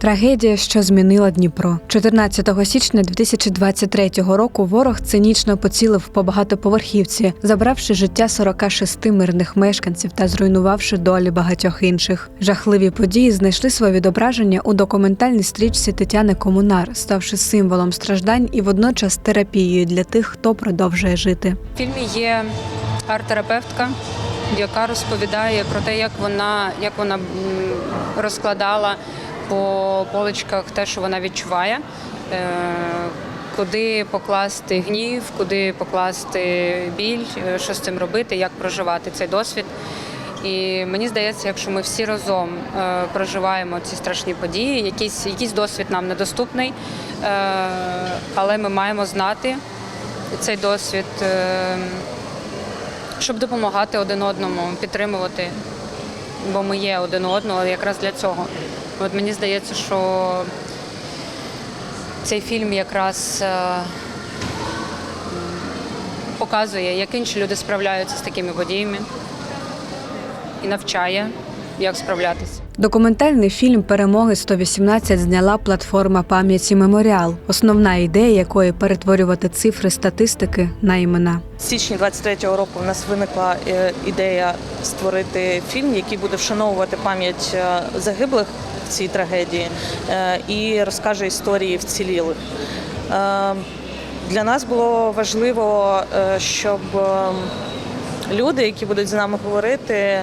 Трагедія, що змінила Дніпро. 14 січня 2023 року ворог цинічно поцілив по багатоповерхівці, забравши життя 46 мирних мешканців та зруйнувавши долі багатьох інших. Жахливі події знайшли своє відображення у документальній стрічці Тетяни Комунар, ставши символом страждань і водночас терапією для тих, хто продовжує жити. В фільмі є арт-терапевтка, яка розповідає про те, як вона, як вона розкладала по поличках те, що вона відчуває, е, куди покласти гнів, куди покласти біль, е, що з цим робити, як проживати цей досвід. І мені здається, якщо ми всі разом е, проживаємо ці страшні події, якийсь, якийсь досвід нам недоступний, е, але ми маємо знати цей досвід, е, щоб допомагати один одному, підтримувати, бо ми є один одного якраз для цього. От мені здається, що цей фільм якраз е, показує, як інші люди справляються з такими подіями і навчає, як справлятися. Документальний фільм Перемоги 118 зняла платформа пам'яті Меморіал, основна ідея якої перетворювати цифри статистики на імена. В січні 23-го року у нас виникла е, ідея створити фільм, який буде вшановувати пам'ять е, загиблих в цій трагедії е, і розкаже історії вцілілих. Е, Для нас було важливо, е, щоб люди, які будуть з нами говорити,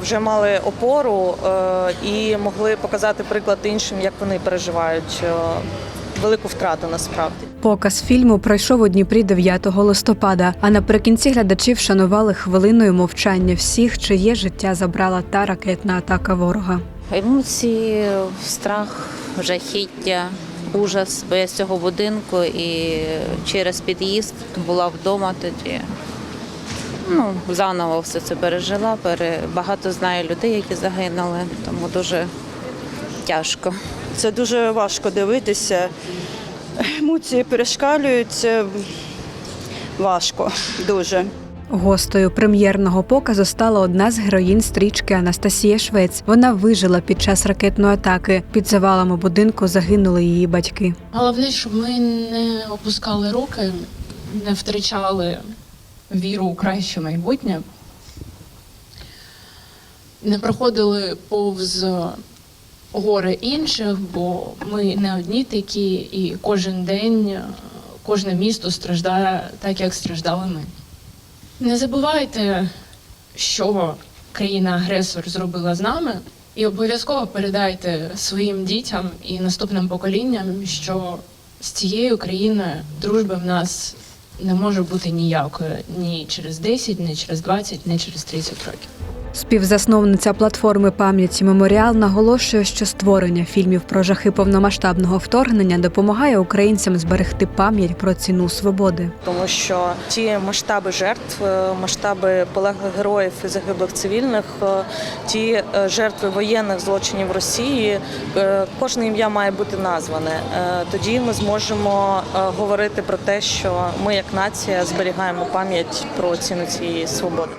вже мали опору і могли показати приклад іншим, як вони переживають велику втрату насправді. Показ фільму пройшов у Дніпрі 9 листопада. А наприкінці глядачі вшанували хвилиною мовчання всіх, чиє життя забрала та ракетна атака ворога. Емоції, страх, жахіття, ужас, бо я з цього будинку і через під'їзд була вдома тоді. Ну, заново все це пережила. Багато знаю людей, які загинули, тому дуже тяжко. Це дуже важко дивитися. Емоції перешкалюються. Важко, дуже. Гостею прем'єрного показу стала одна з героїнь стрічки Анастасія Швець. Вона вижила під час ракетної атаки. Під завалами будинку загинули її батьки. Головне, щоб ми не опускали руки, не втрачали віру у краще майбутнє, не проходили повз гори інших, бо ми не одні такі, і кожен день, кожне місто страждає так, як страждали ми. Не забувайте, що країна-агресор зробила з нами, і обов'язково передайте своїм дітям і наступним поколінням, що з цією країною дружби в нас не може бути ніякої ні через 10, ні через 20, ні через 30 років. Співзасновниця платформи пам'яті Меморіал наголошує, що створення фільмів про жахи повномасштабного вторгнення допомагає українцям зберегти пам'ять про ціну свободи. тому що ті масштаби жертв, е, масштаби полеглих героїв і загиблих цивільних, е, ті е, жертви воєнних злочинів Росії, кожне ім'я має бути назване. Тоді ми зможемо говорити про те, що ми як нація зберігаємо пам'ять про ціну цієї свободи.